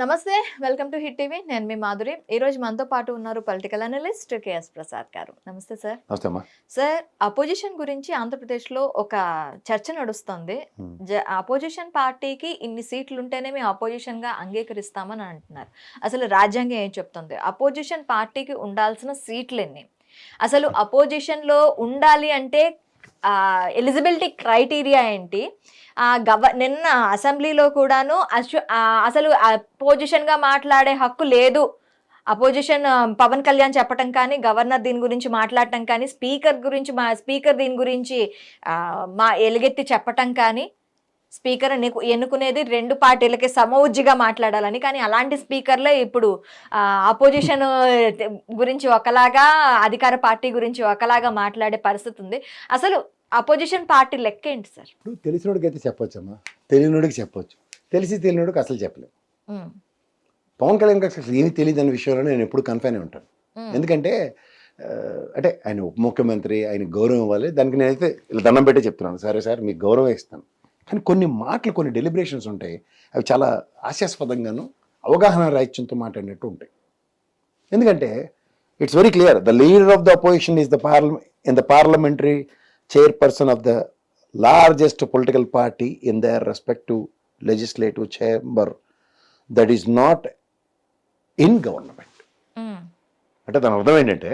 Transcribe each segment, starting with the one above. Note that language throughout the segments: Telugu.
నమస్తే వెల్కమ్ టు హిట్ టీవీ. నేను మీ మాధురి. ఈ రోజు మనతో పాటు ఉన్నారు పొలిటికల్ అనలిస్ట్ కేఎస్ ప్రసాద్ గారు. నమస్తే సార్. సార్ అపోజిషన్ గురించి ఆంధ్రప్రదేశ్లో ఒక చర్చ నడుస్తుంది. జ అపోజిషన్ పార్టీకి ఇన్ని సీట్లు ఉంటేనే మేము అపోజిషన్గా అంగీకరిస్తామని అంటున్నారు. అసలు రాజ్యాంగం ఏం చెప్తుంది? అపోజిషన్ పార్టీకి ఉండాల్సిన సీట్లు ఎన్ని అసలు అపోజిషన్లో ఉండాలి అంటే ఎలిజిబిలిటీ క్రైటీరియా ఏంటి? గవ నిన్న అసెంబ్లీలో కూడాను అశు- అసలు అపోజిషన్గా మాట్లాడే హక్కు లేదు. అపోజిషన్ పవన్ కళ్యాణ్ చెప్పటం కానీ గవర్నర్ దీని గురించి మాట్లాడటం కానీ స్పీకర్ గురించి మా స్పీకర్ దీని గురించి మా ఎలుగెత్తి చెప్పటం కానీ స్పీకర్ ఎన్నుకు- ఎన్నుకునేది రెండు పార్టీలకి సమౌజ్జిగా మాట్లాడాలని. కానీ అలాంటి స్పీకర్లే ఇప్పుడు అపోజిషన్ గురించి ఒకలాగా అధికార పార్టీ గురించి ఒకలాగా మాట్లాడే పరిస్థితి ఉంది. అసలు అపోజిషన్ పార్టీ లెక్క ఏంటి సార్? ఇప్పుడు తెలిసినోడికి అయితే చెప్పొచ్చమ్మా. తెలియనోడికి చెప్పొచ్చు. తెలిసి తెలియనోడికి అసలు చెప్పలేము పవన్ కళ్యాణ్ గారికి అసలు ఏమీ తెలియదు అనే విషయంలో నేను ఎప్పుడు కన్ఫైన్ అయి ఉంటాను ఎందుకంటే అంటే ఆయన ఉప ముఖ్యమంత్రి ఆయన గౌరవం ఇవ్వాలి. దానికి నేనైతే ఇలా దండం పెట్టే చెప్తున్నాను. సరే సార్ మీకు గౌరవం ఇస్తాను. కానీ కొన్ని మాటలు కొన్ని డెలిబరేషన్స్ ఉంటాయి. అవి చాలా హాస్యాస్పదంగాను అవగాహన రాహిత్యంతో మాట్లాడినట్టు ఉంటాయి. ఎందుకంటే it's very clear the leader of the opposition is the parliament in the parliamentary chairperson of the largest political party in their respective legislative chamber that is not in government అంటే దాని అర్థం ఏంటంటే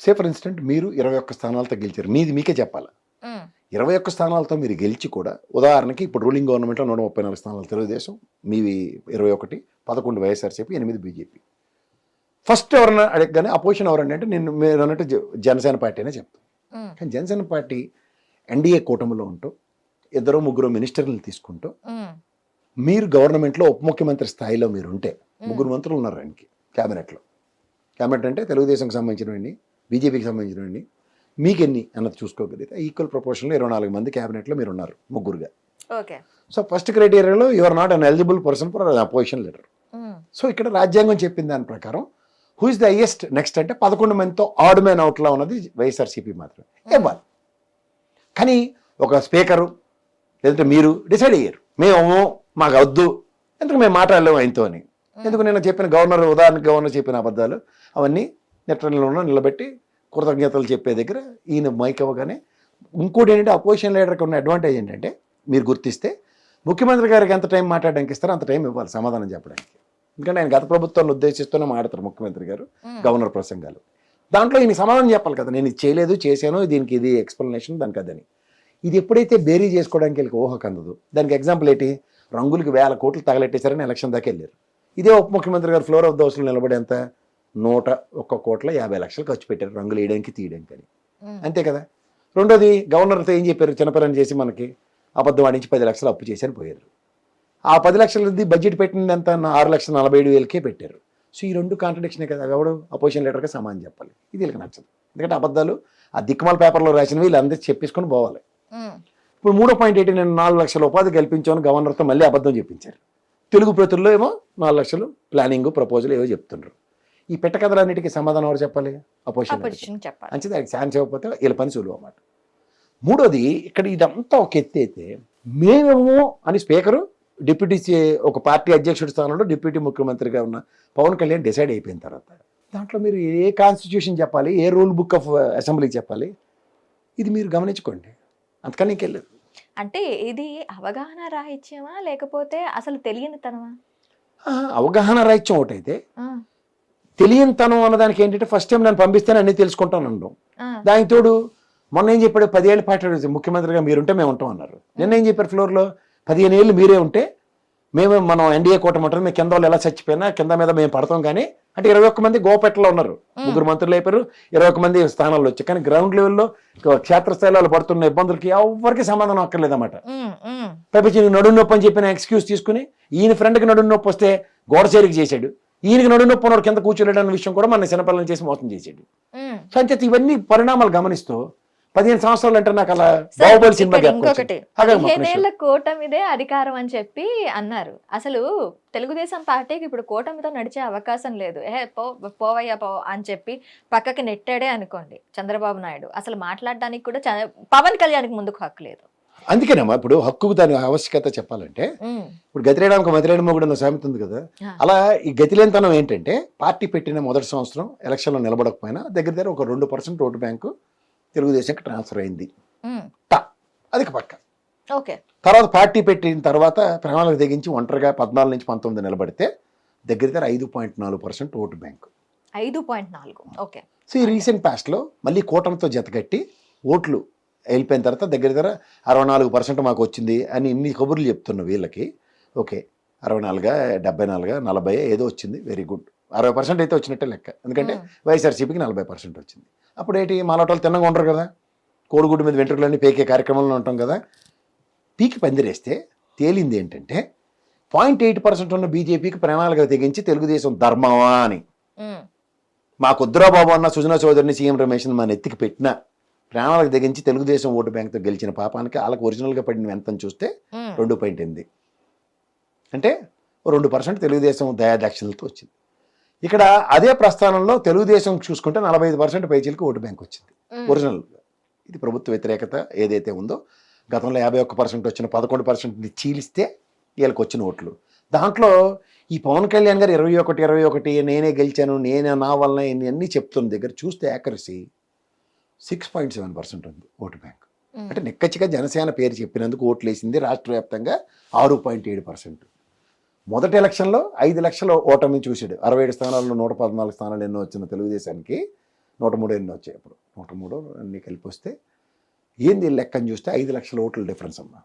సే ఫర్ ఇన్స్టెంట్ మీరు ఇరవై ఒక్క స్థానాలతో గెలిచారు మీది మీకే చెప్పాలి? ఉమ్, ఇరవై ఒక్క స్థానాలతో మీరు గెలిచి కూడా ఉదాహరణకి ఇప్పుడు రూలింగ్ గవర్నమెంట్లో నూట ముప్పై నాలుగు స్థానాలు తెలుగుదేశం మీవి ఇరవై ఒకటి పదకొండు వైఎస్ఆర్సీపీ ఎనిమిది బీజేపీ. ఫస్ట్ ఎవరన్నా అడగగానే అపోజిషన్ ఎవరండి అంటే నేను మీరు అన్నట్టు జనసేన పార్టీ అనే చెప్తాను. కానీ జనసేన పార్టీ ఎన్డీఏ కూటమిలో ఉంటూ ఇద్దరు ముగ్గురు మినిస్టర్లు తీసుకుంటూ మీరు గవర్నమెంట్లో ఉప ముఖ్యమంత్రి స్థాయిలో మీరు ఉంటే ముగ్గురు మంత్రులు ఉన్నారు ఆయనకి క్యాబినెట్లో. క్యాబినెట్ అంటే తెలుగుదేశంకి సంబంధించినవండి బీజేపీకి సంబంధించినవండి మీకెన్ని అన్నది చూసుకోగలిగితే ఈక్వల్ ప్రపోర్షన్లో ఇరవై నాలుగు మంది క్యాబినెట్లో మీరు ఉన్నారు ముగ్గురుగా. Okay. So first క్రైటీరియాలో you are not an eligible person for opposition leader so ఇక్కడ రాజ్యాంగం చెప్పిన దాని ప్రకారం who is the highest next అంటే పదకొండు మందితో ఆడ్ మ్యాన్ అవుట్లో ఉన్నది వైఎస్ఆర్సీపీ మాత్రమే. ఇవ్వాలి కానీ ఒక స్పీకరు లేదంటే మీరు డిసైడ్ అయ్యారు. మేము మాకు వద్దు ఎందుకు మేము మాట్లాడలేము ఆయనతో అని ఎందుకు నేను చెప్పిన గవర్నర్ ఉదాహరణకి గవర్నర్ చెప్పిన అబద్ధాలు అవన్నీ నెట్లలో నిలబెట్టి కృతజ్ఞతలు చెప్పే దగ్గర ఈయన మైక్ అవ్వగానే ఇంకోటి ఏంటంటే అపోజిషన్ లీడర్కి ఉన్న అడ్వాంటేజ్ ఏంటంటే మీరు గుర్తిస్తే ముఖ్యమంత్రి గారికి ఎంత టైం మాట్లాడడానికి ఇస్తారో అంత టైం ఇవ్వాలి సమాధానం చెప్పడానికి. ఎందుకంటే ఆయన గత ప్రభుత్వాన్ని ఉద్దేశిస్తూనే మాట్లాడతారు ముఖ్యమంత్రి గారు గవర్నర్ ప్రసంగాలు. దాంట్లో ఈయన సమాధానం చెప్పాలి కదా నేను ఇది చేయలేదు చేశాను దీనికి ఇది ఎక్స్ప్లెనేషన్ దానికి అదని. ఇది ఎప్పుడైతే బేరీ చేసుకోవడానికి వీళ్ళకి ఊహకు అందదు దానికి ఎగ్జాంపుల్ ఏంటి? రంగులకి వేల కోట్లు తగలెట్టేశారని ఎలక్షన్ దాకా వెళ్ళారు. ఇదే ఉప ముఖ్యమంత్రి గారు ఫ్లోర్ ఆఫ్ ద హౌస్లో నిలబడి ఎంత నూట ఒక్క కోట్ల యాభై లక్షలు ఖర్చు పెట్టారు రంగులు వేయడానికి తీయడానికి అని. అంతే కదా? రెండోది గవర్నర్తో ఏం చెప్పారు? చిన్నపిల్లని చేసి మనకి అబద్ధం ఆడించి పది లక్షలు అప్పు చేసి అని పోయారు. ఆ పది లక్షలది బడ్జెట్ పెట్టింది ఎంత? ఆరు లక్షల నలభై ఏడు వేలకే పెట్టారు. సో ఈ రెండు కాంట్రడిక్షనే కదా? ఎవడు అపోజిషన్ లీడర్గా సమానం చెప్పాలి. ఇది వీళ్ళకి నచ్చదు. ఎందుకంటే అబద్ధాలు ఆ దిక్కుమాల పేపర్లో రాసినవి వీళ్ళందరూ చెప్పేసుకొని పోవాలి. ఇప్పుడు మూడో పాయింట్ ఏంటి? నేను నాలుగు లక్షల ఉపాధి కల్పించామని గవర్నర్తో మళ్ళీ అబద్ధం చెప్పించారు. తెలుగు ప్రతుల్లో ఏమో నాలుగు లక్షలు ప్లానింగ్ ప్రపోజల్ ఏవో చెప్తుండ్రు. ఈ పెట్ట కథలన్నిటికీ సమాధానం ఎవరు చెప్పాలి? అపోజిషన్ చెప్పాలి. అంతే దానికి ఛాన్స్ ఇవ్వకపోతే వీళ్ళ పని సులువు అన్నమాట. మూడోది ఇక్కడ ఇదంతా ఒక ఎత్తి అయితే మేమేమో అని స్పీకరు డిప్యూటీ ఒక పార్టీ అధ్యక్షుడి స్థానంలో డిప్యూటీ ముఖ్యమంత్రిగా ఉన్న పవన్ కళ్యాణ్ డిసైడ్ అయిపోయిన తర్వాత దాంట్లో మీరు ఏ కాన్స్టిట్యూషన్ చెప్పాలి ఏ రూల్ బుక్ ఆఫ్ అసెంబ్లీ చెప్పాలి? ఇది మీరు గమనించుకోండి. అంతకని ఇంకెళ్ళదు అంటే ఇది అవగాహన రాహిత్యమా లేకపోతే అసలు తెలియని తనమా అవగాహన రాహిత్యం ఒకటైతే తెలియనితనం అన్నదానికి ఏంటంటే ఫస్ట్ టైం నేను పంపిస్తేనే అన్నీ తెలుసుకుంటాను అనడం దానికి తోడు మొన్న ఏం చెప్పాడు? పదిహేళ్ళ పాటు ముఖ్యమంత్రిగా మీరుంటే మేము ఉంటాం అన్నారు. నిన్న ఏం చెప్పారు ఫ్లోర్లో? పదిహేను ఏళ్ళు మీరే ఉంటే మేము మనం ఎన్డీఏ కూటమి ఉంటుంది మేము కింద వాళ్ళు ఎలా చచ్చిపోయినా కింద మీద మేము పడతాం కానీ అంటే ఇరవై ఒక్క మంది గోపెట్టలో ఉన్నారు. ముగ్గురు మంత్రులు అయిపోయారు ఇరవై ఒక్క మంది స్థానాల్లో వచ్చాయి కానీ గ్రౌండ్ లెవెల్లో క్షేత్రస్థాయిలో వాళ్ళు పడుతున్న ఇబ్బందులకి ఎవరికి సమాధానం అక్కర్లేదన్నమాట. ఉమ్, ఉమ్, పైపించి నీకు నడుము నొప్పి అని చెప్పిన ఎక్స్క్యూజ్ తీసుకుని ఈయన ఫ్రెండ్కి నడుము నొప్పి వస్తే గోడ చేరికి చేశాడు. ఈయనకి నడుము నొప్పి ఉన్నవాడు కింద కూర్చోలేడు అన్న విషయం కూడా మన చిన్నపిల్లలు చేసి మోసం ఉమ్. సో ఇవన్నీ పరిణామాలు గమనిస్తూ పదిహేను సంవత్సరాలు అంటే నాకు అలా బాహుబలి సినిమా. కూటమిదే అధికారం అని చెప్పి అన్నారు. అసలు తెలుగుదేశం పార్టీకి ఇప్పుడు కూటమితో నడిచే అవకాశం లేదు. ఏ పో పోవయ్యా పో అని చెప్పి పక్కకి నెట్టాడే అనుకోండి చంద్రబాబు నాయుడు. అసలు మాట్లాడడానికి కూడా పవన్ కళ్యాణ్కి ముందుకు హక్కు లేదు. అందుకేనమ్మా ఇప్పుడు హక్కుకు దాని ఆవశ్యకత చెప్పాలంటే ఇప్పుడు గతిరేయడానికి మతిరేయడం కూడా ఉన్న సామెత ఉంది కదా. అలా ఈ గతిలేనితనం ఏంటంటే పార్టీ పెట్టిన మొదటి సంవత్సరం ఎలక్షన్లో నిలబడకపోయినా దగ్గర దగ్గర ఒక రెండు పర్సెంట్ ఓటు బ్యాంకు తెలుగుదేశంకి ట్రాన్స్ఫర్ అయింది. అది పక్క. ఓకే. తర్వాత పార్టీ పెట్టిన తర్వాత ప్రణాళిక తెగించి ఒంటరిగా పద్నాలుగు నుంచి పంతొమ్మిది నిలబడితే దగ్గర దగ్గర ఐదు పాయింట్ నాలుగు పర్సెంట్ ఓటు బ్యాంకు. ఐదు పాయింట్ నాలుగు. ఓకే. సో ఈ రీసెంట్ పాస్ట్లో మళ్ళీ కూటమితో జతకట్టి ఓట్లు వెళ్ళిపోయిన తర్వాత దగ్గర దగ్గర అరవై నాలుగు పర్సెంట్ మాకు వచ్చింది అని ఇన్ని కబుర్లు చెప్తున్న వీళ్ళకి. ఓకే అరవై నాలుగా డెబ్బై నాలుగా నలభై ఏదో వచ్చింది. వెరీ గుడ్ అరవై పర్సెంట్ అయితే వచ్చినట్టే లెక్క. ఎందుకంటే. వైఎస్ఆర్సీపీకి నలభై పర్సెంట్ వచ్చింది. అప్పుడు ఏంటి మాలాటోళ్ళు తిన్నగా ఉండరు కదా. కోడిగుడ్డు మీద వెంట్రుకలన్నీ పేకే కార్యక్రమంలో ఉంటాం కదా. పీకి పందిరేస్తే తేలింది ఏంటంటే పాయింట్ ఎయిట్ పర్సెంట్ ఉన్న బీజేపీకి ప్రణాళిక తెగించి తెలుగుదేశం ధర్మమా అని. మా కుద్రా బాబు అన్న సుజనా చౌదరిని సీఎం రమేష్ని మన ఎత్తికి పెట్టిన ప్రాణాలకు తెగించి తెలుగుదేశం ఓటు బ్యాంక్తో గెలిచిన పాపానికి వాళ్ళకి ఒరిజినల్గా పడిన ఎంతని చూస్తే రెండు పాయింట్ ఎనిమిది. అంటే రెండు పర్సెంట్ తెలుగుదేశం దయాదాక్షిణలతో వచ్చింది. ఇక్కడ అదే ప్రస్థానంలో తెలుగుదేశం చూసుకుంటే నలభై ఐదు పర్సెంట్ పైచీలకు ఓటు బ్యాంక్ వచ్చింది. ఒరిజినల్. ఇది ప్రభుత్వ వ్యతిరేకత ఏదైతే ఉందో గతంలో యాభై ఒక్క పర్సెంట్ వచ్చిన పదకొండు పర్సెంట్ని చీలిస్తే వీళ్ళకి వచ్చిన ఓట్లు. దాంట్లో ఈ పవన్ కళ్యాణ్ గారు ఇరవై ఒకటి ఇరవై ఒకటి నేనే గెలిచాను నేనే నా వలన ఇన్ని అన్నీ చెప్తున్న దగ్గర చూస్తే accuracy six point seven percent ఉంది ఓటు బ్యాంక్. అంటే నిక్కచ్చిగా జనసేన పేరు చెప్పినందుకు ఓట్లు వేసింది రాష్ట్ర వ్యాప్తంగా ఆరు పాయింట్ ఏడు పర్సెంట్ మొదటి ఎలక్షన్లో ఐదు లక్షల ఓటమి చూసాడు అరవై ఏడు స్థానాల్లో నూట పద్నాలుగు స్థానాలు ఎన్నో వచ్చిన తెలుగుదేశానికి నూట మూడు ఎన్నో వచ్చాయి అప్పుడు నూట మూడు అన్ని కలిపి వస్తే ఏంది లెక్కని చూస్తే ఐదు లక్షల ఓట్ల డిఫరెన్స్ అమ్మా.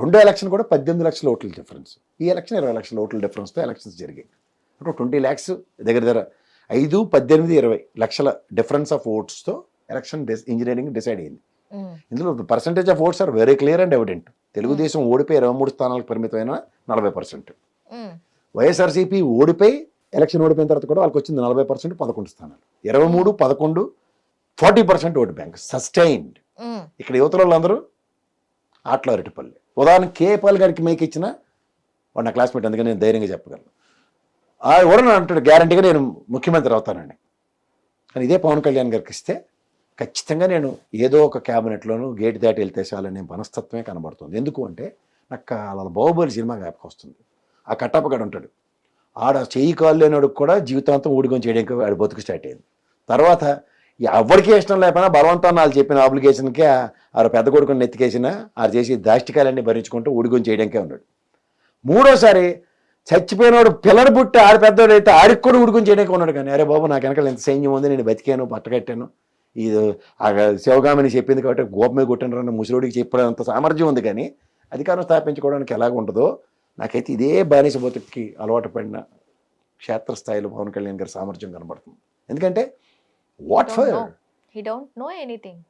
రెండో ఎలక్షన్ కూడా పద్దెనిమిది లక్షల ఓట్ల డిఫరెన్స్. ఈ ఎలక్షన్ ఇరవై లక్షల ఓట్ల డిఫరెన్స్తో ఎలక్షన్స్ జరిగాయి. అంటే ట్వంటీ ల్యాక్స్ దగ్గర దగ్గర ఐదు పద్దెనిమిది ఇరవై లక్షల డిఫరెన్స్ ఆఫ్ ఓట్స్తో ఎలక్షన్ ఇంజనీరింగ్ డిసైడ్ అయింది ఇందులో percentage of votes are very clear and evident Telugu Desam ఓడిపోయి ఇరవై మూడు స్థానాలకు పరిమితమైన నలభై పర్సెంట్ వైఎస్ఆర్సీపీ ఓడిపోయి ఎలక్షన్ ఓడిపోయిన తర్వాత కూడా వాళ్ళకి వచ్చింది నలభై పర్సెంట్ పదకొండు స్థానాలు. ఇరవై మూడు పదకొండు forty percent vote bank. Sustained ఇక్కడ యువతల వాళ్ళందరూ ఆటలో అరటిపల్లి ఉదాహరణ కే పాల్ గారికి మేక్ ఇచ్చిన వాడు నా క్లాస్మేట్ అందుకని నేను ధైర్యంగా చెప్పగలను. ఆ ఎవడన్నా అంటాడు గ్యారంటీగా నేను ముఖ్యమంత్రి అవుతానండి కానీ ఇదే పవన్ కళ్యాణ్ గారికి ఇస్తే ఖచ్చితంగా నేను ఏదో ఒక క్యాబినెట్లోనూ గేట్ దాటి వెళ్తే చాలనే మనస్తత్వమే కనబడుతుంది. ఎందుకు అంటే నాకు అలా బాహుబలి సినిమా జ్ఞాపకం వస్తుంది. ఆ కట్టప్పగాడు ఉంటాడు. ఆడ చేయి కాళ్ళు లేనివాడికి కూడా జీవితాంతం ఊడికొని చేయడానికి వాడి బతుకు స్టార్ట్ అయింది. తర్వాత ఎవరికి ఇష్టం లేకపోయినా బలవంతం వాళ్ళు చెప్పిన అప్లికేషన్కి ఆ పెద్ద కొడుకుని నెత్తికేసిన ఆ చేసి దాష్టికాలన్నీ భరించుకుంటూ ఊడికొని చేయడానికే ఉన్నాడు. మూడోసారి చచ్చిపోయినవాడు పిల్లడు పుట్టి ఆడ పెద్దవాడు అయితే ఆడికి కూడా ఉడుకుని చేయడానికి ఉన్నాడు కానీ అరే బాబు నాకు వెనకాల ఎంత సైన్యం ఉంది నేను బతికాను పట్టకట్టాను ఇది ఆ శివగామిని చెప్పింది కాబట్టి గోపమే కొట్టిన రన్న ముసలుడికి చెప్పడంత సామర్థ్యం ఉంది కానీ అధికారం స్థాపించుకోవడానికి ఎలాగ ఉంటుందో నాకైతే ఇదే బానిస బతుక్కి అలవాటు పడిన క్షేత్రస్థాయిలో పవన్ కళ్యాణ్ గారి సామర్థ్యం కనబడుతుంది. ఎందుకంటే what for? He don't know anything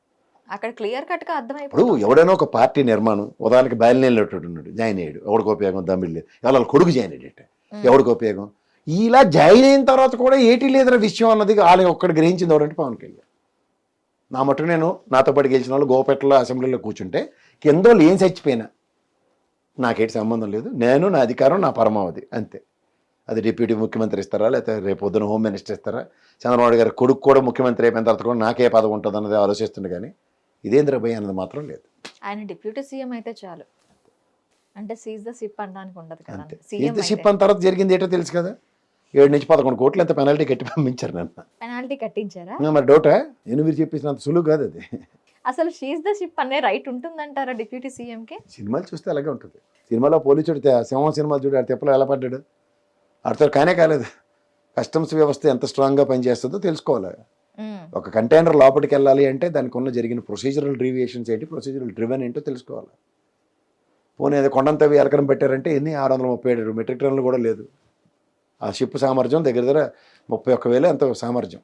అక్కడ క్లియర్ కట్గా ఇప్పుడు ఎవడైనా ఒక పార్టీ నిర్మాణం ఉదాహరణకి బయలుదేరేటోడు ఉన్నాడు జాయిన్ అయ్యాడు ఎవడికి ఉపయోగం? దమ్మిళ్ళు ఎవరి కొడుకు జాయిన్ అయ్యాడు ఎవడికి ఉపయోగం? ఇలా జాయిన్ అయిన తర్వాత కూడా ఏటి లేదన్న విషయం అన్నది వాళ్ళని ఒక్కడు గ్రహించింది ఎవడంటే పవన్ కళ్యాణ్. నా మటుకు నేను నాతో పాటు గెలిచిన వాళ్ళు గోపేటలో అసెంబ్లీలో కూర్చుంటే కింద వాళ్ళు ఏం చచ్చిపోయినా నాకేటి సంబంధం లేదు. నేను నా అధికారం నా పరమావధి. అంతే. అది డిప్యూటీ ముఖ్యమంత్రి ఇస్తారా? లేకపోతే రేపు పొద్దున హోమ్ మినిస్టర్ ఇస్తారా? చంద్రబాబు గారి కొడుకు కూడా ముఖ్యమంత్రి అయిపోయిన తర్వాత కూడా నాకే పదవి ఉంటుంది అన్నది ఆలోచిస్తుంది కానీ ఇదేంద్ర భయ అన్నది మాత్రం లేదు. ఆయన డిప్యూటీ సీఎం అయితే చాలు. అంటే సీజ్ ద సిప్ అనడానికి ఉండదు కదా. సీఎం ఇది షిప్ అని తర్వాత జరిగింది ఏంటో తెలుసు కదా? ఏడు నుంచి పదకొండు కోట్లు ఎంత పెనాల్టీ కట్టి పంపించారు నన్ను? పెనాల్టీ కట్టించారా? మరి డౌటా? నేను మీరు చెప్పేసినంత సులువు కాదు అది. అసలు షీజ్ ద షిప్ అనే రైట్ ఉంటుందంటారా డిప్యూటీ సీఎం కి సినిమాలు చూస్తే అలాగే ఉంటుంది. సినిమాలో పోలీసుడు సింహం సినిమాలు చూడు ఆడు తెప్పలో ఎలా పడ్డాడు? ఆడితో కానే కాలేదు. కస్టమ్స్ వ్యవస్థ ఎంత స్ట్రాంగ్గా పనిచేస్తుందో తెలుసుకోవాలి. ఒక కంటైనర్ లోపలికి వెళ్ళాలి అంటే దానికి ఉన్న జరిగిన ప్రొసీజరల్ డ్రీవియేషన్స్ ఏంటి ప్రొసీజరల్ డ్రివెన్ ఏంటో తెలుసుకోవాలి. పోనీ అది కొండంతవి ఎలకరం పెట్టారంటే ఎన్ని ఆరు వందల ముప్పై ఏడు మెట్రిక్ టన్నులు కూడా లేదు. ఆ షిప్ సామర్థ్యం దగ్గర దగ్గర ముప్పై ఒక్క వేలు ఎంత సామర్థ్యం.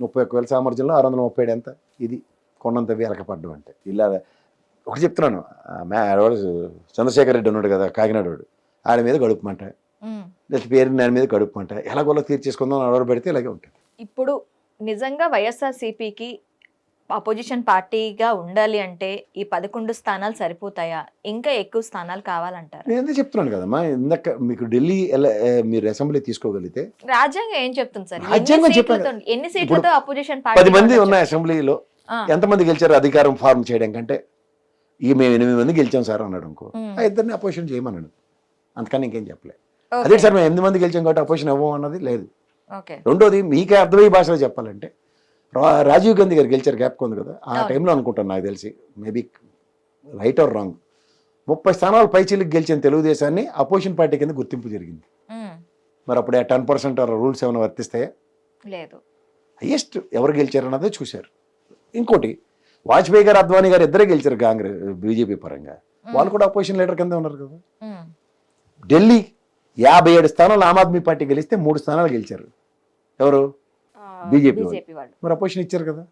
ముప్పై ఒక్క వేల సామర్థ్యంలో ఆరు వందల ముప్పై ఏడు ఎంత? ఇది కొండంతవి ఎలకపడ్డం అంటే. ఇలా ఒకటి చెప్తున్నాను. మ్యా చంద్రశేఖర్ రెడ్డి ఉన్నాడు కదా కాకినాడ వాడు. ఆడ మీద గడుపుమంట. లేకపోతే పేరు దాని మీద గడుపుమంట. ఎలాగోలా తీర్చేసుకుందాం అడవరు పెడితే ఇలాగే ఉంటుంది. ఇప్పుడు నిజంగా వైఎస్ఆర్ సిపికి అపోజిషన్ పార్టీగా ఉండాలి అంటే ఈ పదకొండు స్థానాలు సరిపోతాయా? ఇంకా ఎక్కువ స్థానాలు కావాలంటారు. నేను ఎందుకు చెప్తున్నాను కదమ్మా. ఇందాక మీకు ఢిల్లీ మీరు అసెంబ్లీ తీసుకోగలిగితే రాజ్యాంగం ఏం చెప్తుంది సార్? రాజ్యాంగం చెప్పాను. ఎన్ని సీట్లతో అపోజిషన్ పది మంది ఉన్న అసెంబ్లీలో. ఎంతమంది గెలిచారు అధికారం ఫార్మ్ చేయడం కంటే? ఇక మేము ఎనిమిది మంది గెలిచాం సార్ అన్నాడు అనుకో. ఆ ఇద్దరిని అపోజిషన్ చేయమన్నాడు. అంతకని ఇంకేం చెప్పలే. అదే సార్ మేము ఎనిమిది మంది గెలిచాం కాబట్టి అపోజిషన్ ఇవ్వం అన్నది లేదు రెండోది మీకే అర్థమయ్యే భాషలో చెప్పాలంటే రాజీవ్ గాంధీ గారు గెలిచారు గ్యాప్ ఉంది కదా. ఆ. టైంలో అనుకుంటాను నాకు తెలిసి. మేబీ రైట్ ఆర్ రాంగ్ ముప్పై స్థానాలు పైచీలకు గెలిచిన తెలుగుదేశాన్ని అపోజిషన్ పార్టీ కింద గుర్తింపు జరిగింది. మరి అప్పుడు టెన్ పర్సెంట్ రూల్స్ ఏమైనా వర్తిస్తాయా లేదు. హయ్యెస్ట్ ఎవరు గెలిచారు అన్నదే చూశారు. ఇంకోటి వాజ్పేయి గారు అద్వానీ గారు ఇద్దరే గెలిచారు కాంగ్రెస్ బీజేపీ పరంగా. వాళ్ళు కూడా అపోజిషన్ లీడర్ కింద ఉన్నారు కదా. ఢిల్లీ యాభై ఏడు స్థానాలు ఆమ్ ఆద్మీ పార్టీ గెలిస్తే మూడు స్థానాలు గెలిచారు. ఎవరు? ఆ, బీజేపీ మరి అపోజిషన్ ఇచ్చారు కదా.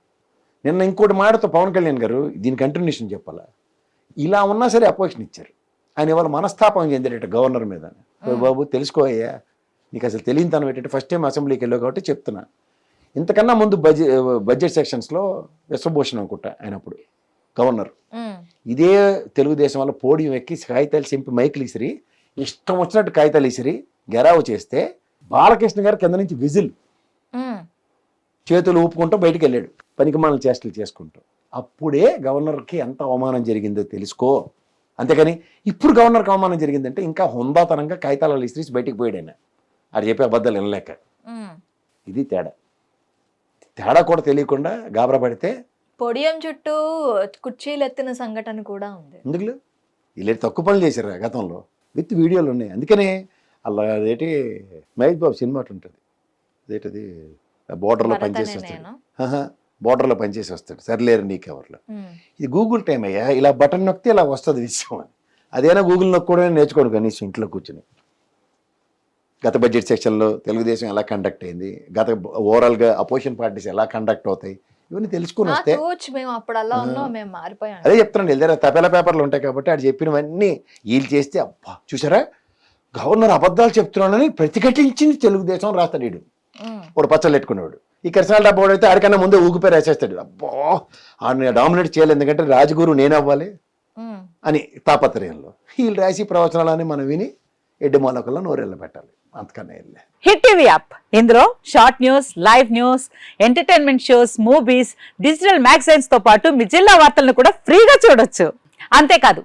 నిన్న ఇంకోటి మాటతో పవన్ కళ్యాణ్ గారు దీని కంటిన్యూషన్ చెప్పాలా? ఇలా ఉన్నా సరే అపోజిషన్ ఇచ్చారు. ఆయన ఇవాళ మనస్తాపం చెందాడట గవర్నర్ మీద. బాబు తెలుసుకోయ్యా నీకు అసలు తెలియని తనం ఏంటంటే ఫస్ట్ టైం అసెంబ్లీకి వెళ్ళావు కాబట్టి చెప్తున్నా. ఇంతకన్నా ముందు బడ్జెట్ బడ్జెట్ సెక్షన్స్లో విశ్వభూషణ్ అనుకుంటా ఆయన అప్పుడు గవర్నర్ ఇదే తెలుగుదేశం వల్ల పోడియం ఎక్కి కాగితాలు చింపి మైకులు ఇసిరి ఇష్టం వచ్చినట్టు కాగితాలు ఇసిరి గెరావు చేస్తే బాలకృష్ణ గారు కింద నుంచి విజిల్. చేతులు ఊపుకుంటూ బయటికి వెళ్ళాడు పనికి మనం చేష్టలు చేసుకుంటూ. అప్పుడే గవర్నర్కి ఎంత అవమానం జరిగిందో తెలుసుకో. అంతేగాని ఇప్పుడు గవర్నర్కి అవమానం జరిగిందంటే ఇంకా హుందాతనంగా కాగితాలు ఇస్త్రీసి బయటికి పోయాడు ఆయన. ఆడు చెప్పే అబద్ధాలు వినలేక. ఇది తేడా. తేడా కూడా తెలియకుండా గాబరా పడితే పొడియం చుట్టూ కుర్చీలు ఎత్తిన సంఘటన కూడా ఉంది. ఎందుకు వీళ్ళు తక్కువ పనులు చేశారు గతంలో? విత్ వీడియోలు ఉన్నాయి. అందుకనే అలా అదేంటి మహేష్ బాబు సినిమా ఉంటుంది. అదేంటిది? బోర్డర్లో పనిచేసి వస్తాడు. బోర్డర్లో పనిచేసి వస్తాడు. సర్లేరు నీకెవర్లో. ఉమ్, ఇది గూగుల్ టైం అయ్యా ఇలా బటన్ నొక్కితే ఇలా వస్తుంది విషయం అని. అదేనా గూగుల్ నొక్కడం నేర్చుకోండి కనీసం ఇంట్లో కూర్చుని. గత బడ్జెట్ సెక్షన్లో తెలుగుదేశం ఎలా కండక్ట్ అయింది గత ఓవరాల్గా అపోజిషన్ పార్టీస్ ఎలా కండక్ట్ అవుతాయి ఇవన్నీ తెలుసుకుని వస్తే అదే చెప్తున్నాను వెళ్ళారా తపేల పేపర్లు ఉంటాయి కాబట్టి ఆడు చెప్పినవన్నీ వీళ్ళు చేస్తే అబ్బా చూసారా? గవర్నర్ అబద్ధాలు చెప్తున్నానని ప్రతిఘటించింది తెలుగుదేశం రాస్తాడు వీడు పచ్చళ్ళు పెట్టుకునేవాడు. ఈ కిరసనాల డబ్బా అయితే ఆడికన్నా ముందే ఊగిపోయి రాసేస్తాడు. అబ్బా ఆడిని డామినేట్ చేయాలి ఎందుకంటే రాజగురు నేను అవ్వాలి. అని తాపత్రయంలో. వీళ్ళు రాసి ప్రవచనాలని మనం విని ఎడ్డు మొలకల్లో నోరెళ్ళ పెట్టాలి. అంతకన్నా వెళ్ళే హిట్ టీవీ యాప్. ఇందులో short news live news entertainment shows movies digital మ్యాగజైన్స్తో పాటు మీ జిల్లా వార్తలను కూడా ఫ్రీగా చూడొచ్చు. అంతేకాదు